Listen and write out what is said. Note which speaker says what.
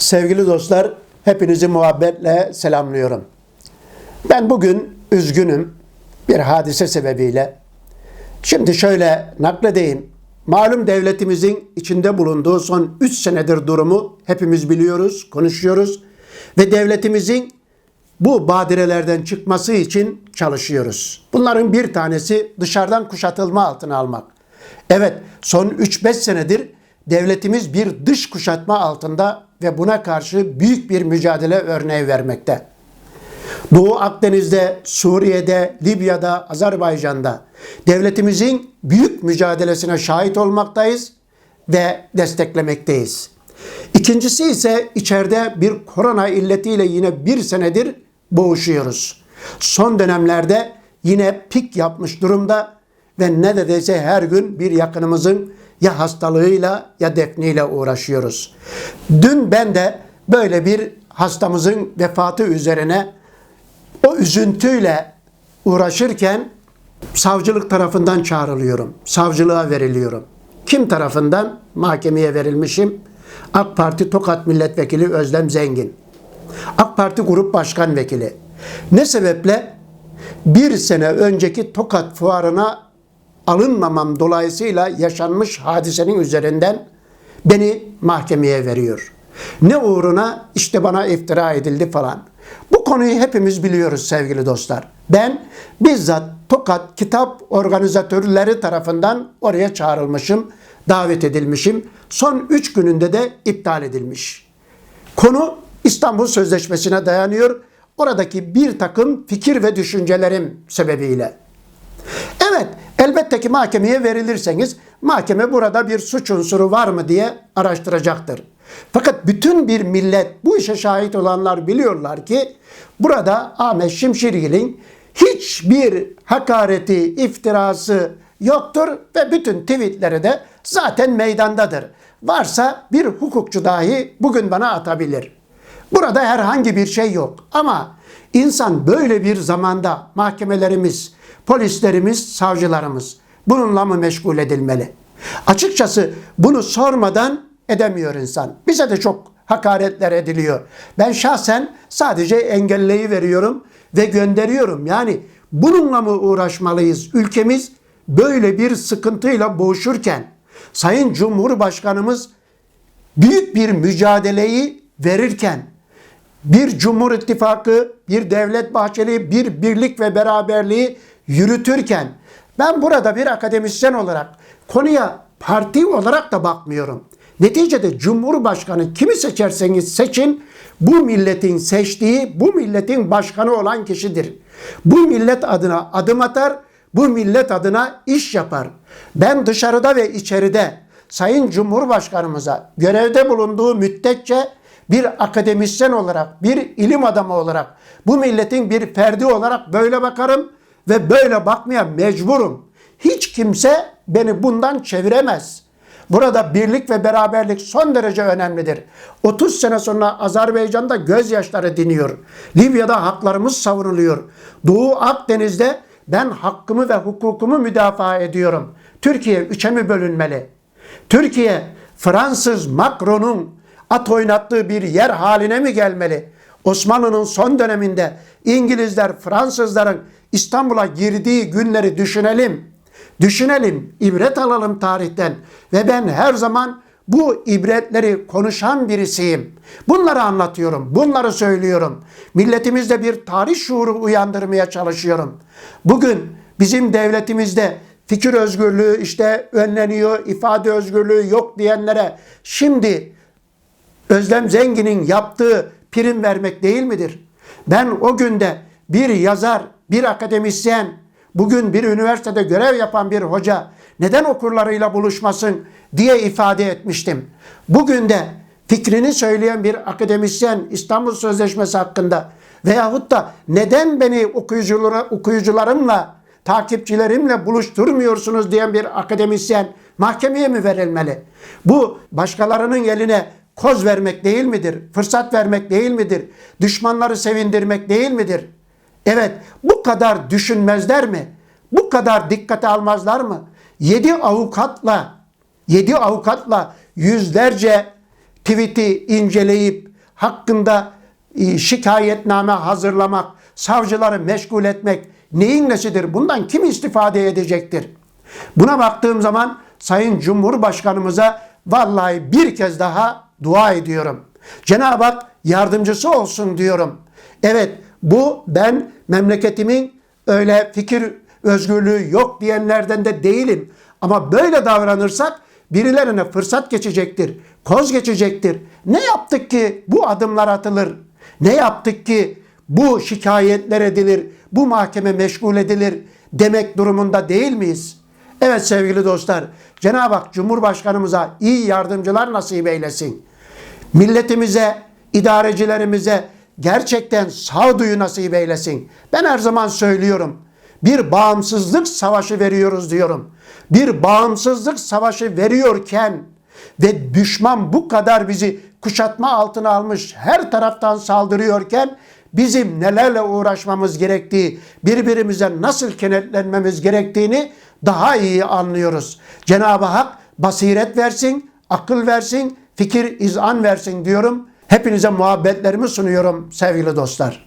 Speaker 1: Sevgili dostlar, hepinizi muhabbetle selamlıyorum. Ben bugün üzgünüm bir hadise sebebiyle. Şimdi şöyle nakledeyim. Malum devletimizin içinde bulunduğu son 3 senedir durumu hepimiz biliyoruz, konuşuyoruz ve devletimizin bu badirelerden çıkması için çalışıyoruz. Bunların bir tanesi dışarıdan kuşatılma altına almak. Evet, son 3-5 senedir devletimiz bir dış kuşatma altında ve buna karşı büyük bir mücadele örneği vermekte. Doğu Akdeniz'de, Suriye'de, Libya'da, Azerbaycan'da devletimizin büyük mücadelesine şahit olmaktayız ve desteklemekteyiz. İkincisi ise içeride bir korona illetiyle yine bir senedir boğuşuyoruz. Son dönemlerde yine pik yapmış durumda ve ne de dese her gün bir yakınımızın ya hastalığıyla ya defniyle uğraşıyoruz. Dün ben de böyle bir hastamızın vefatı üzerine o üzüntüyle uğraşırken savcılık tarafından çağrılıyorum. Savcılığa veriliyorum. Kim tarafından? Mahkemeye verilmişim. AK Parti Tokat Milletvekili Özlem Zengin. AK Parti Grup Başkan Vekili. Ne sebeple? Bir sene önceki Tokat Fuarı'na alınmamam dolayısıyla yaşanmış hadisenin üzerinden beni mahkemeye veriyor. Ne uğruna işte bana iftira edildi falan. Bu konuyu hepimiz biliyoruz sevgili dostlar. Ben bizzat Tokat Kitap Organizatörleri tarafından oraya çağrılmışım, davet edilmişim. Son 3 gününde de iptal edilmiş. Konu İstanbul Sözleşmesi'ne dayanıyor. Oradaki bir takım fikir ve düşüncelerim sebebiyle. Evet, elbette ki mahkemeye verilirseniz mahkeme burada bir suç unsuru var mı diye araştıracaktır. Fakat bütün bir millet bu işe şahit olanlar biliyorlar ki burada Ahmet Şimşirgil'in hiçbir hakareti, iftirası yoktur ve bütün tweetleri de zaten meydandadır. Varsa bir hukukçu dahi bugün bana atabilir. Burada herhangi bir şey yok ama insan böyle bir zamanda mahkemelerimiz, polislerimiz, savcılarımız bununla mı meşgul edilmeli? Açıkçası bunu sormadan edemiyor insan. Bize de çok hakaretler ediliyor. Ben şahsen sadece engelleyi veriyorum ve gönderiyorum. Yani bununla mı uğraşmalıyız? Ülkemiz böyle bir sıkıntıyla boğuşurken Sayın Cumhurbaşkanımız büyük bir mücadeleyi verirken bir Cumhur İttifakı, bir Devlet Bahçeli, bir birlik ve beraberliği yürütürken ben burada bir akademisyen olarak konuya parti olarak da bakmıyorum. Neticede Cumhurbaşkanı kimi seçerseniz seçin bu milletin seçtiği, bu milletin başkanı olan kişidir. Bu millet adına adım atar, bu millet adına iş yapar. Ben dışarıda ve içeride Sayın Cumhurbaşkanımıza görevde bulunduğu müddetçe bir akademisyen olarak, bir ilim adamı olarak, bu milletin bir ferdi olarak böyle bakarım ve böyle bakmaya mecburum. Hiç kimse beni bundan çeviremez. Burada birlik ve beraberlik son derece önemlidir. 30 sene sonra Azerbaycan'da gözyaşları diniyor. Libya'da haklarımız savunuluyor. Doğu Akdeniz'de ben hakkımı ve hukukumu müdafaa ediyorum. Türkiye üçe mi bölünmeli? Türkiye Fransız Macron'un at oynattığı bir yer haline mi gelmeli? Osmanlı'nın son döneminde İngilizler, Fransızların İstanbul'a girdiği günleri düşünelim. Düşünelim, ibret alalım tarihten ve ben her zaman bu ibretleri konuşan birisiyim. Bunları anlatıyorum, bunları söylüyorum. Milletimizde bir tarih şuuru uyandırmaya çalışıyorum. Bugün bizim devletimizde fikir özgürlüğü işte önleniyor, ifade özgürlüğü yok diyenlere şimdi Özlem Zengin'in yaptığı prim vermek değil midir? Ben o günde bir yazar, bir akademisyen, bugün bir üniversitede görev yapan bir hoca neden okurlarıyla buluşmasın diye ifade etmiştim. Bugün de fikrini söyleyen bir akademisyen İstanbul Sözleşmesi hakkında veyahut da neden beni okuyuculara, okuyucularımla, takipçilerimle buluşturmuyorsunuz diyen bir akademisyen mahkemeye mi verilmeli? Bu başkalarının eline koz vermek değil midir? Fırsat vermek değil midir? Düşmanları sevindirmek değil midir? Evet, bu kadar düşünmezler mi? Bu kadar dikkate almazlar mı? Yedi avukatla, yedi avukatla yüzlerce tweet'i inceleyip hakkında e, şikayetname hazırlamak, savcıları meşgul etmek neyin nesidir? Bundan kim istifade edecektir? Buna baktığım zaman Sayın Cumhurbaşkanımıza vallahi bir kez daha dua ediyorum. Cenab-ı Hak yardımcısı olsun diyorum. Evet bu ben memleketimin öyle fikir özgürlüğü yok diyenlerden de değilim. Ama böyle davranırsak birilerine fırsat geçecektir, koz geçecektir. Ne yaptık ki bu adımlar atılır? Ne yaptık ki bu şikayetler edilir, bu mahkeme meşgul edilir demek durumunda değil miyiz? Evet sevgili dostlar, Cenab-ı Hak Cumhurbaşkanımıza iyi yardımcılar nasip eylesin. Milletimize, idarecilerimize gerçekten sağduyu nasip eylesin. Ben her zaman söylüyorum. Bir bağımsızlık savaşı veriyoruz diyorum. Bir bağımsızlık savaşı veriyorken ve düşman bu kadar bizi kuşatma altına almış her taraftan saldırıyorken bizim nelerle uğraşmamız gerektiği, birbirimize nasıl kenetlenmemiz gerektiğini daha iyi anlıyoruz. Cenab-ı Hak basiret versin, akıl versin, fikir izan versin diyorum. Hepinize muhabbetlerimi sunuyorum sevgili dostlar.